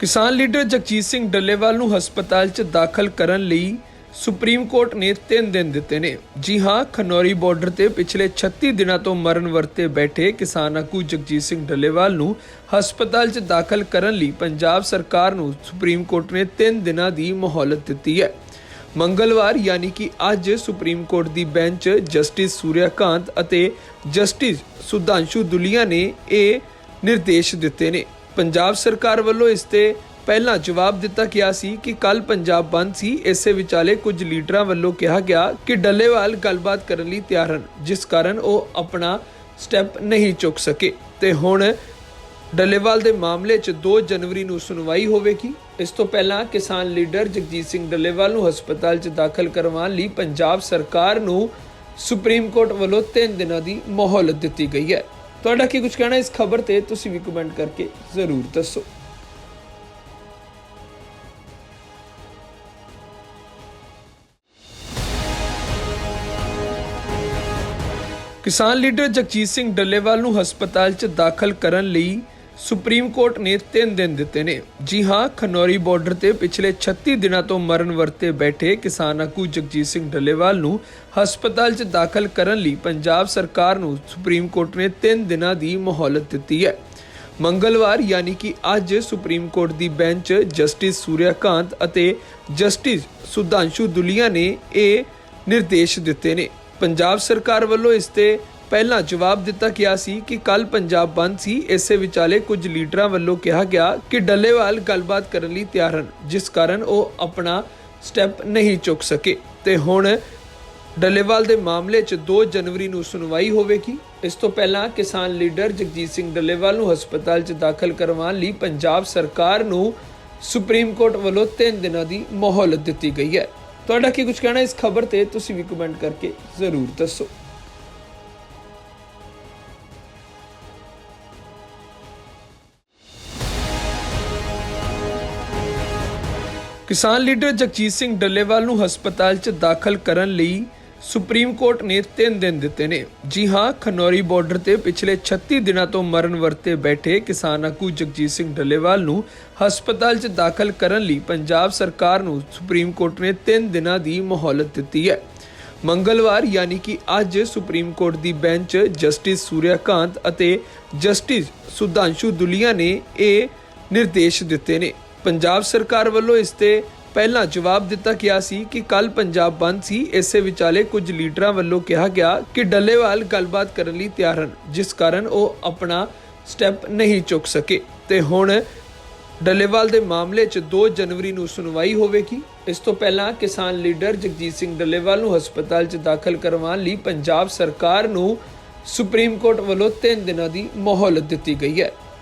ਕਿਸਾਨ ਲੀਡਰ ਜਗਜੀਤ ਸਿੰਘ ਡੱਲੇਵਾਲ ਨੂੰ ਹਸਪਤਾਲ 'ਚ ਦਾਖਲ ਕਰਨ ਲਈ ਸੁਪਰੀਮ ਕੋਰਟ ਨੇ 3 ਦਿਨ ਦਿੱਤੇ ਨੇ। ਜੀ ਹਾਂ, ਖਨੌਰੀ ਬਾਰਡਰ ਤੇ ਪਿਛਲੇ 36 ਦਿਨਾਂ ਤੋਂ ਮਰਨ ਵਰਤੇ ਬੈਠੇ ਕਿਸਾਨ ਆਗੂ ਜਗਜੀਤ ਸਿੰਘ ਡੱਲੇਵਾਲ ਨੂੰ ਹਸਪਤਾਲ 'ਚ ਦਾਖਲ ਕਰਨ ਲਈ ਪੰਜਾਬ ਸਰਕਾਰ ਨੂੰ ਸੁਪਰੀਮ ਕੋਰਟ ਨੇ 3 ਦਿਨਾਂ ਦੀ ਮੌਹਲਤ ਦਿੱਤੀ ਹੈ। ਮੰਗਲਵਾਰ ਯਾਨੀ ਕਿ ਅੱਜ ਸੁਪਰੀਮ ਕੋਰਟ ਦੀ ਬੈਂਚ ਜਸਟਿਸ ਸੂਰਿਆਕਾਂਤ ਅਤੇ ਜਸਟਿਸ ਸੁਧਾਂਸ਼ੂ ਦੁਲੀਆ ਨੇ ਇਹ ਨਿਰਦੇਸ਼ ਦਿੱਤੇ ਨੇ। ਪੰਜਾਬ ਸਰਕਾਰ ਵੱਲੋਂ ਇਸ ਤੇ ਪਹਿਲਾਂ ਜਵਾਬ ਦਿੱਤਾ ਗਿਆ ਸੀ ਕਿ ਕੱਲ ਪੰਜਾਬ ਬੰਦ ਸੀ। ਇਸੇ ਵਿਚਾਲੇ ਕੁਝ ਲੀਡਰਾਂ ਵੱਲੋਂ ਕਿਹਾ ਗਿਆ ਕਿ ਡੱਲੇਵਾਲ ਗੱਲਬਾਤ ਕਰਨ ਲਈ ਤਿਆਰ ਹਨ, ਜਿਸ ਕਾਰਨ ਉਹ ਆਪਣਾ ਸਟੈਪ ਨਹੀਂ ਚੁੱਕ ਸਕੇ। ਤੇ ਹੁਣ ਡੱਲੇਵਾਲ ਦੇ ਮਾਮਲੇ 'ਚ 2 ਜਨਵਰੀ ਨੂੰ ਸੁਣਵਾਈ ਹੋਵੇਗੀ। ਇਸ ਤੋਂ ਪਹਿਲਾਂ ਕਿਸਾਨ ਲੀਡਰ ਜਗਜੀਤ ਸਿੰਘ ਡੱਲੇਵਾਲ ਨੂੰ ਹਸਪਤਾਲ 'ਚ ਦਾਖਲ ਕਰਵਾਉਣ ਲਈ ਪੰਜਾਬ ਸਰਕਾਰ ਨੂੰ ਸੁਪਰੀਮ ਕੋਰਟ ਵੱਲੋਂ 3 ਦਿਨਾਂ ਦੀ ਮੌਹਲਤ ਦਿੱਤੀ ਗਈ ਹੈ। ਤੁਹਾਡਾ ਕੀ ਕੁਝ ਕਹਿਣਾ ਇਸ ਖਬਰ ਤੇ ਤੁਸੀਂ ਵੀ ਕਮੈਂਟ ਕਰਕੇ ਜ਼ਰੂਰ ਦੱਸੋ। ਕਿਸਾਨ ਲੀਡਰ ਜਗਜੀਤ ਸਿੰਘ ਡੱਲੇਵਾਲ ਨੂੰ ਹਸਪਤਾਲ 'ਚ ਦਾਖਲ ਕਰਨ ਲਈ ਸੁਪਰੀਮ ਕੋਰਟ ਨੇ 3 ਦਿਨ ਦਿੱਤੇ ਨੇ। ਜੀ ਹਾਂ, ਖਨੌਰੀ ਬਾਰਡਰ ਤੇ ਪਿਛਲੇ 36 ਦਿਨਾਂ ਤੋਂ ਮਰਨ ਵਰਤੇ ਬੈਠੇ ਕਿਸਾਨ ਆਗੂ ਜਗਜੀਤ ਸਿੰਘ ਡੱਲੇਵਾਲ ਨੂੰ ਹਸਪਤਾਲ 'ਚ ਦਾਖਲ ਕਰਨ ਲਈ ਪੰਜਾਬ ਸਰਕਾਰ ਨੂੰ ਸੁਪਰੀਮ ਕੋਰਟ ਨੇ 3 ਦਿਨਾਂ ਦੀ ਮੌਹਲਤ ਦਿੱਤੀ ਹੈ। ਮੰਗਲਵਾਰ, ਯਾਨੀ ਕਿ ਅੱਜ, ਸੁਪਰੀਮ ਕੋਰਟ ਦੀ ਬੈਂਚ ਜਸਟਿਸ ਸੂਰਿਆਕਾਂਤ ਅਤੇ ਜਸਟਿਸ ਸੁਧਾਂਸ਼ੂ ਦੁਲੀਆ ਨੇ ਇਹ ਨਿਰਦੇਸ਼ ਦਿੱਤੇ ਨੇ। ਪੰਜਾਬ ਸਰਕਾਰ ਵੱਲੋਂ ਇਸ ਤੇ ਪਹਿਲਾਂ ਜਵਾਬ ਦਿੱਤਾ ਗਿਆ ਸੀ ਕਿ ਕੱਲ ਪੰਜਾਬ ਬੰਦ ਸੀ। ਇਸੇ ਵਿਚਾਲੇ ਕੁਝ ਲੀਡਰਾਂ ਵੱਲੋਂ ਕਿਹਾ ਗਿਆ ਕਿ ਡੱਲੇਵਾਲ ਗੱਲਬਾਤ ਕਰਨ ਲਈ ਤਿਆਰ ਹਨ, ਜਿਸ ਕਾਰਨ ਉਹ ਆਪਣਾ ਸਟੈਪ ਨਹੀਂ ਚੁੱਕ ਸਕੇ। ਤੇ ਹੁਣ ਡੱਲੇਵਾਲ ਦੇ ਮਾਮਲੇ 'ਚ 2 ਜਨਵਰੀ ਨੂੰ ਸੁਣਵਾਈ ਹੋਵੇਗੀ। ਇਸ ਤੋਂ ਪਹਿਲਾਂ ਕਿਸਾਨ ਲੀਡਰ ਜਗਜੀਤ ਸਿੰਘ ਡੱਲੇਵਾਲ ਨੂੰ ਹਸਪਤਾਲ 'ਚ ਦਾਖਲ ਕਰਵਾਉਣ ਲਈ ਪੰਜਾਬ ਸਰਕਾਰ ਨੂੰ ਸੁਪਰੀਮ ਕੋਰਟ ਵੱਲੋਂ 3 ਦਿਨਾਂ ਦੀ ਮੌਹਲਤ ਦਿੱਤੀ ਗਈ ਹੈ। ਤੁਹਾਡਾ ਕੀ ਕੁਝ ਕਹਿਣਾ ਇਸ ਖਬਰ ਤੇ ਤੁਸੀਂ ਵੀ ਕਮੈਂਟ ਕਰਕੇ ਜ਼ਰੂਰ ਦੱਸੋ। ਕਿਸਾਨ ਲੀਡਰ ਜਗਜੀਤ ਸਿੰਘ ਡੱਲੇਵਾਲ ਨੂੰ ਹਸਪਤਾਲ 'ਚ ਦਾਖਲ ਕਰਨ ਲਈ ਸੁਪਰੀਮ ਕੋਰਟ ਨੇ 3 ਦਿਨ ਦਿੱਤੇ ਨੇ। ਜੀ ਹਾਂ, ਖਨੌਰੀ ਬਾਰਡਰ ਤੇ ਪਿਛਲੇ 36 ਦਿਨਾਂ ਤੋਂ ਮਰਨ ਵਰਤੇ ਬੈਠੇ ਕਿਸਾਨ ਆਗੂ ਜਗਜੀਤ ਸਿੰਘ ਡੱਲੇਵਾਲ ਨੂੰ ਹਸਪਤਾਲ 'ਚ ਦਾਖਲ ਕਰਨ ਲਈ ਪੰਜਾਬ ਸਰਕਾਰ ਨੂੰ ਸੁਪਰੀਮ ਕੋਰਟ ਨੇ 3 ਦਿਨਾਂ ਦੀ ਮੌਹਲਤ ਦਿੱਤੀ ਹੈ। ਮੰਗਲਵਾਰ ਯਾਨੀ ਕਿ ਅੱਜ ਸੁਪਰੀਮ ਕੋਰਟ ਦੀ ਬੈਂਚ ਜਸਟਿਸ ਸੂਰਿਆਕਾਂਤ ਅਤੇ ਜਸਟਿਸ ਸੁਧਾਂਸ਼ੂ ਦੁਲੀਆ ਨੇ ਇਹ ਨਿਰਦੇਸ਼ ਦਿੱਤੇ ਨੇ। ਪੰਜਾਬ ਸਰਕਾਰ ਵੱਲੋਂ ਇਸ ਤੇ ਪਹਿਲਾਂ ਜਵਾਬ ਦਿੱਤਾ ਗਿਆ ਸੀ ਕਿ ਕੱਲ ਪੰਜਾਬ ਬੰਦ ਸੀ। ਇਸੇ ਵਿਚਾਲੇ ਕੁਝ ਲੀਡਰਾਂ ਵੱਲੋਂ ਕਿਹਾ ਗਿਆ ਕਿ ਡੱਲੇਵਾਲ ਗੱਲਬਾਤ ਕਰਨ ਲਈ ਤਿਆਰ ਹਨ, ਜਿਸ ਕਾਰਨ ਉਹ ਆਪਣਾ ਸਟੈਪ ਨਹੀਂ ਚੁੱਕ ਸਕੇ। ਤੇ ਹੁਣ ਡੱਲੇਵਾਲ ਦੇ ਮਾਮਲੇ 'ਚ 2 ਜਨਵਰੀ ਨੂੰ ਸੁਣਵਾਈ ਹੋਵੇਗੀ। ਇਸ ਤੋਂ ਪਹਿਲਾਂ ਕਿਸਾਨ ਲੀਡਰ ਜਗਜੀਤ ਸਿੰਘ ਡੱਲੇਵਾਲ ਨੂੰ ਹਸਪਤਾਲ 'ਚ ਦਾਖਲ ਕਰਵਾਉਣ ਲਈ ਪੰਜਾਬ ਸਰਕਾਰ ਨੂੰ ਸੁਪਰੀਮ ਕੋਰਟ ਵੱਲੋਂ 3 ਦਿਨਾਂ ਦੀ ਮੌਹਲਤ ਦਿੱਤੀ ਗਈ ਹੈ।